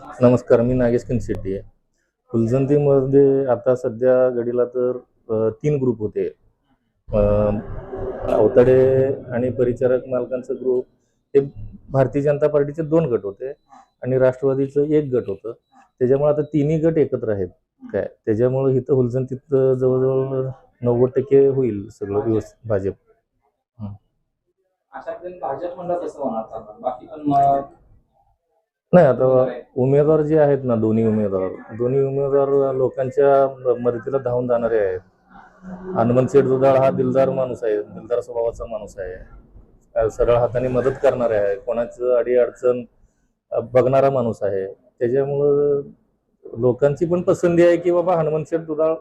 नमस्कार मी नागेश किनशेट्टी आहे. फुलजंतीमध्ये आता सध्या घडीला तर तीन ग्रुप होते. अवतडे अवताडे आणि परिचारक मालकांचं ग्रुप हे भारतीय जनता पार्टीचे दोन गट होते आणि राष्ट्रवादीचं एक गट होतं. त्याच्यामुळे आता तिन्ही गट एकत्र आहेत. काय? त्याच्यामुळे इथं हुलजंतीत जवळजवळ नव्वद टक्के होईल सगळं व्यवस्थित भाजप. भाजप म्हणलं तसं होणार चालणार. बाकी पण मग नाही आता उमेदवार जे आहेत ना दोन्ही उमेदवार दोन्ही उमेदवार लोकांच्या मदतीला धावून जाणारे आहेत. हनुमंत शेठ दुधाळ हा दिलदार माणूस आहे दिलदार स्वभावाचा माणूस आहे. सरळ हाताने मदत करणारे आहे कोणाचं अडी अडचण बघणारा माणूस आहे. त्याच्यामुळं लोकांची पण पसंती आहे की बाबा हनुमंत शेठ दुधाळ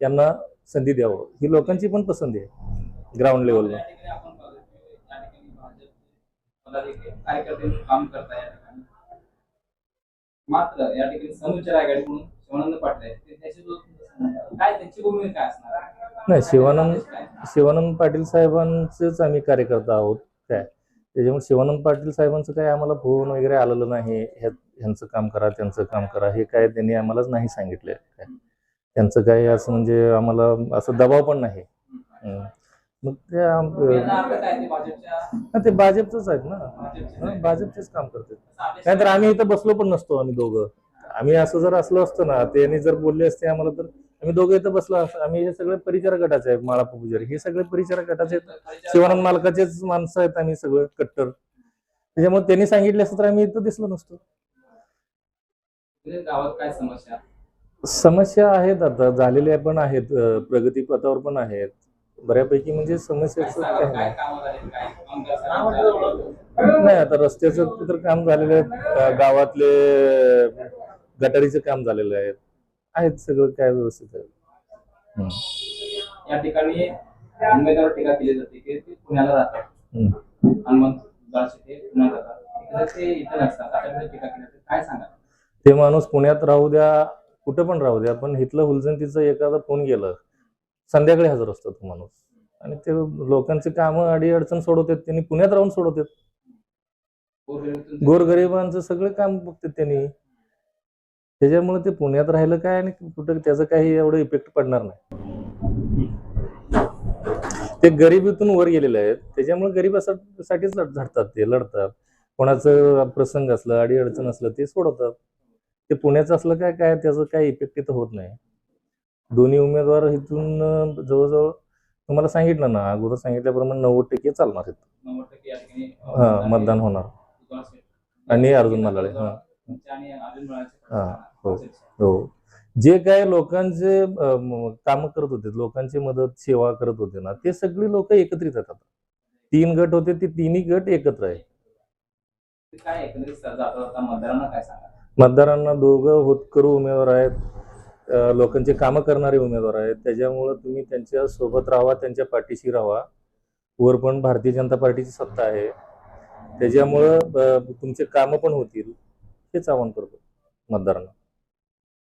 यांना संधी द्यावं. ही लोकांची पण पसंती आहे ग्राउंड लेवलला मात्र या ठिकाणी समुच्च रायगड म्हणून शिवानंद पाटील काय त्यांची भूमिका असणार नाही शिवानंद शिवानंद पाटील साहेबांचेच आम्ही कार्यकर्ता आहोत. काय? त्याच्यामुळे शिवानंद पाटील साहेबांचं काय आम्हाला फोन वगैरे आलेलं नाही. ह्या- ह्यांचं काम करा त्यांचं काम करा. हे काय त्यांनी आम्हालाच नाही सांगितलं. काय? त्यांचं काही असं म्हणजे आम्हाला असं दबाव पण नाही. मग ते आम- ते भाजपचंच आहेत ना. भाजपचे भाजपचेच काम करतात. नाहीतर आम्ही इथं बसलो पण नसतो आम्ही दोघं. आम्ही असं जर असलो असतो ना त्यांनी जर बोलले असते आम्हाला तर आम्ही दोघं इथं बसलो असतो. आम्ही हे सगळे परिचारक गटाचे आहेत माळा पुजारी. हे सगळे परिचारक गटाचे आहेत. शिवानंद मालकाचेच माणसं आहेत आम्ही सगळं कट्टर. त्याच्यामुळे त्यांनी सांगितले असतं तर आम्ही इथं दिसलो नसतो. गावात काय समस्या? समस्या आहेत आता. झालेल्या पण आहेत अं, प्रगती पथावर पण आहेत. बऱ्यापैकी म्हणजे समस्याचं काय नाही. कामं झाली काय? काम नाही. आता रस्त्याचं तर काम झालेलं आहे. गावातले गटारीचं काम झालेलं आहे. आहेत सगळं काय व्यवस्थित आहे. हम्म. या ठिकाणी उमेदवार टीका केली जाते. की ते पुण्याला राहतात हम्म. हनुमंत दास ते पुण्यात राहतात इकडे ते इथं नसतात. अशाकडे टीका केली जाते. काय सांगा ते माणूस पुण्यात राहू द्या कुठं पण राहू द्या पण इथलं हुलजंतीचं एखादा फोन गेलं संध्याकाळी हजर असतो तो माणूस. आणि ते लोकांचे कामं अडी अडचण सोडवतात त्यांनी पुण्यात राहून सोडवतात गोरगरिबांचं- सगळं काम बघतात त्यांनी. त्याच्यामुळे ते पुण्यात राहिलं काय आणि कुठं त्याचं काही एवढं इफेक्ट पडणार नाही. ते गरिबीतून वर गेलेले आहेत. त्याच्यामुळे गरिबासाठीच झडतात ते लढतात. कोणाचं प्रसंग असलं अडी अडचण असलं ते सोडवतात. ते पुण्याचं असलं काय काय त्याचं काय इफेक्ट इथं होत नाही. दोन्ही उमेदवार इथून जवळजवळ तुम्हाला सांगितलं ना अगोदर सांगितल्याप्रमाणे नव्वद टक्के चालणार आहेत. हा मतदान होणार. आणि अर्जुन मल्हाळे हा. हा, हो. हो. जे काय लोकांचे काम करत होते लोकांची मदत सेवा करत होते ना ते सगळी लोक एकत्रित आता तीन गट होते ते तिन्ही गट एकत्र आहे मतदारांना दोघं होतकरू उमेदवार आहेत. लोकांचे कामं करणारे उमेदवार आहेत. त्याच्यामुळं तुम्ही त्यांच्यासोबत राहा त्यांच्या पाठीशी राहा. वर पण भारतीय जनता पार्टीची सत्ता आहे. त्याच्यामुळं तुमचे कामं पण होतील हेच आवाहन करतो मतदारांना.